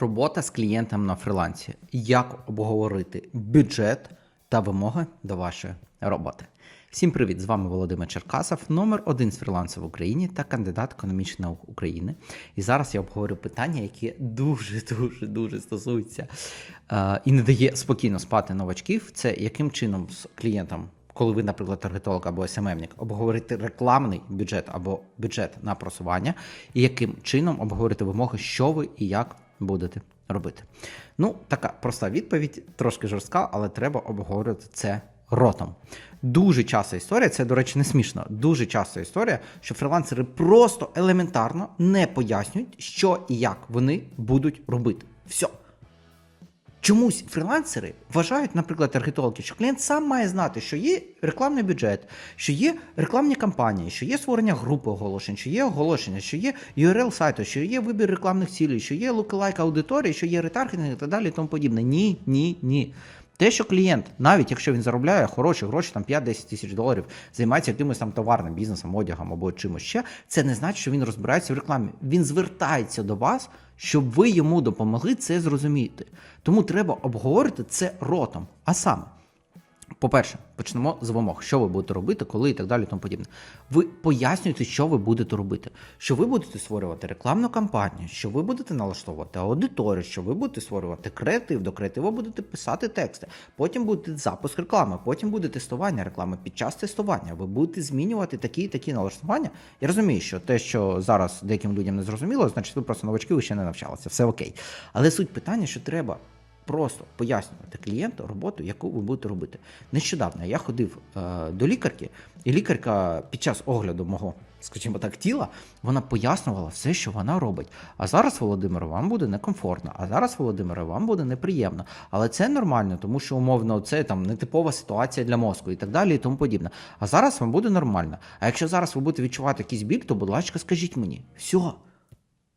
Робота з клієнтом на фрілансі. Як обговорити бюджет та вимоги до вашої роботи. Всім привіт! З вами Володимир Черкасов, номер один з фрілансу в Україні та кандидат економічних наук України. І зараз я обговорю питання, які дуже дуже дуже стосуються е, і не дає спокійно спати новачків. Це яким чином з клієнтом. Коли ви, наприклад, таргетолог або СММник, обговорити рекламний бюджет або бюджет на просування, і яким чином обговорити вимоги, що ви і як будете робити. Ну, така проста відповідь, трошки жорстка, але треба обговорювати це ротом. Дуже часто історія, це, до речі, не смішно. Дуже часто історія, що фрілансери просто елементарно не пояснюють, що і як вони будуть робити. Все. Чомусь фрілансери вважають, наприклад, таргетологи, що клієнт сам має знати, що є рекламний бюджет, що є рекламні кампанії, що є створення групи оголошень, що є оголошення, що є URL сайту, що є вибір рекламних цілей, що є лукалайк аудиторії, що є ретаргетинг і так далі і тому подібне. Ні, ні, ні. Те, що клієнт, навіть якщо він заробляє хороші гроші, там 5-10 тисяч доларів, займається якимось там товарним бізнесом, одягом або чимось ще, це не значить, що він розбирається в рекламі. Він звертається до вас, щоб ви йому допомогли це зрозуміти. Тому треба обговорити це ротом. А саме, по-перше, почнемо з вимог, що ви будете робити, коли і так далі, тому подібне. Ви пояснюєте, що ви будете робити. Що ви будете створювати рекламну кампанію, що ви будете налаштовувати аудиторію, що ви будете створювати креатив, до креативу будете писати тексти. Потім буде запуск реклами, потім буде тестування реклами. Під час тестування ви будете змінювати такі і такі налаштування. Я розумію, що те, що зараз деяким людям не зрозуміло, значить ви просто новачки, ви ще не навчалися. Все окей. Але суть питання, що треба просто пояснювати клієнту роботу, яку ви будете робити. Нещодавно я ходив е, до лікарки, і лікарка під час огляду мого, скажімо так, тіла, вона пояснювала все, що вона робить. А зараз, Володимир, вам буде некомфортно, а зараз, Володимире, вам буде неприємно. Але це нормально, тому що умовно це там нетипова ситуація для мозку і так далі, і тому подібне. А зараз вам буде нормально. А якщо зараз ви будете відчувати якийсь біль, то, будь ласка, скажіть мені, все.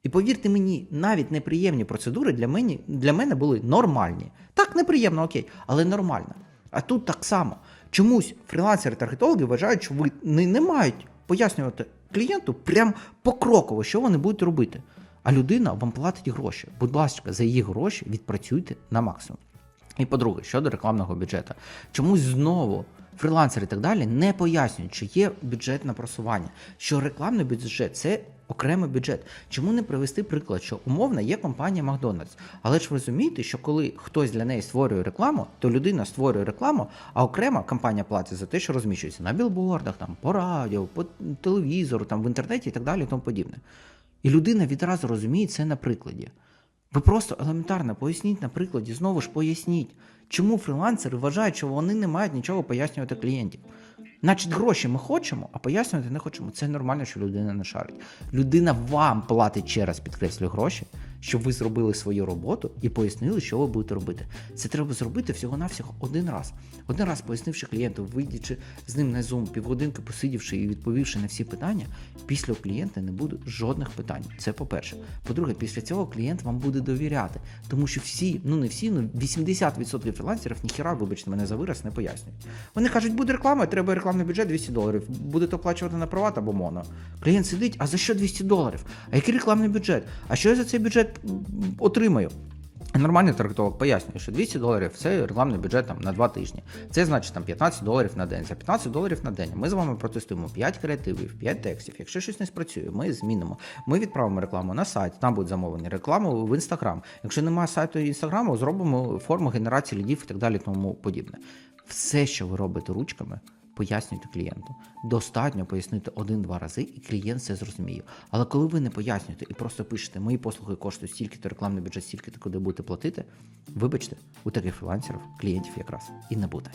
І повірте мені, навіть неприємні процедури для мене, для мене були нормальні. Так, неприємно, окей, але нормально. А тут так само. Чомусь фрілансери таргетологи вважають, що ви не, не мають пояснювати клієнту прям покроково, що вони будуть робити. А людина вам платить гроші. Будь ласка, за її гроші відпрацюйте на максимум. І по-друге, щодо рекламного бюджету, чомусь знову фрілансери і так далі не пояснюють, що є бюджет на просування, що рекламний бюджет це окремий бюджет. Чому не привести приклад, що умовно є компанія Макдональдс, але ж ви розумієте, що коли хтось для неї створює рекламу, то людина створює рекламу, а окрема компанія платить за те, що розміщується на білбордах, там по радіо, по телевізору, там в інтернеті і так далі, і тому подібне. І людина відразу розуміє це на прикладі. Ви просто елементарно поясніть на прикладі, знову ж поясніть, чому фрілансери вважають, що вони не мають нічого пояснювати клієнтів. Значить, гроші ми хочемо, а пояснювати не хочемо. Це нормально, що людина не шарить. Людина вам платить ще раз підкреслю гроші, щоб ви зробили свою роботу і пояснили, що ви будете робити. Це треба зробити всього-навсього один раз. Один раз пояснивши клієнту, вийдячи з ним на Zoom, півгодинки посидівши і відповівши на всі питання, після клієнта не буде жодних питань. Це по-перше. По-друге, після цього клієнт вам буде довіряти, тому що всі, ну не всі, ну 80% фрілансерів ніхіра, вибачте, мене за вираз, не пояснюють. Вони кажуть, буде реклама, треба рекламний бюджет 200 доларів. Будете оплачувати на приват або моно. Клієнт сидить, а за що 200 доларів? А який рекламний бюджет? А що я за цей бюджет отримаю? Нормальний таргетолог пояснює, що 200 доларів це рекламний бюджет там, на 2 тижні. Це значить там 15 доларів на день. За 15 доларів на день ми з вами протестуємо 5 креативів, 5 текстів. Якщо щось не спрацює, ми змінимо. Ми відправимо рекламу на сайт, там будуть замовлені рекламу в інстаграм. Якщо немає сайту інстаграму, зробимо форму генерації лідів і так далі, тому подібне. Все, що ви робите ручками, пояснюйте клієнту. Достатньо пояснити один-два рази, і клієнт все зрозуміє. Але коли ви не пояснюєте і просто пишете, мої послуги коштують стільки-то рекламний бюджет, стільки-то куди будете платити, вибачте, у таких фрілансерів клієнтів якраз і не буде.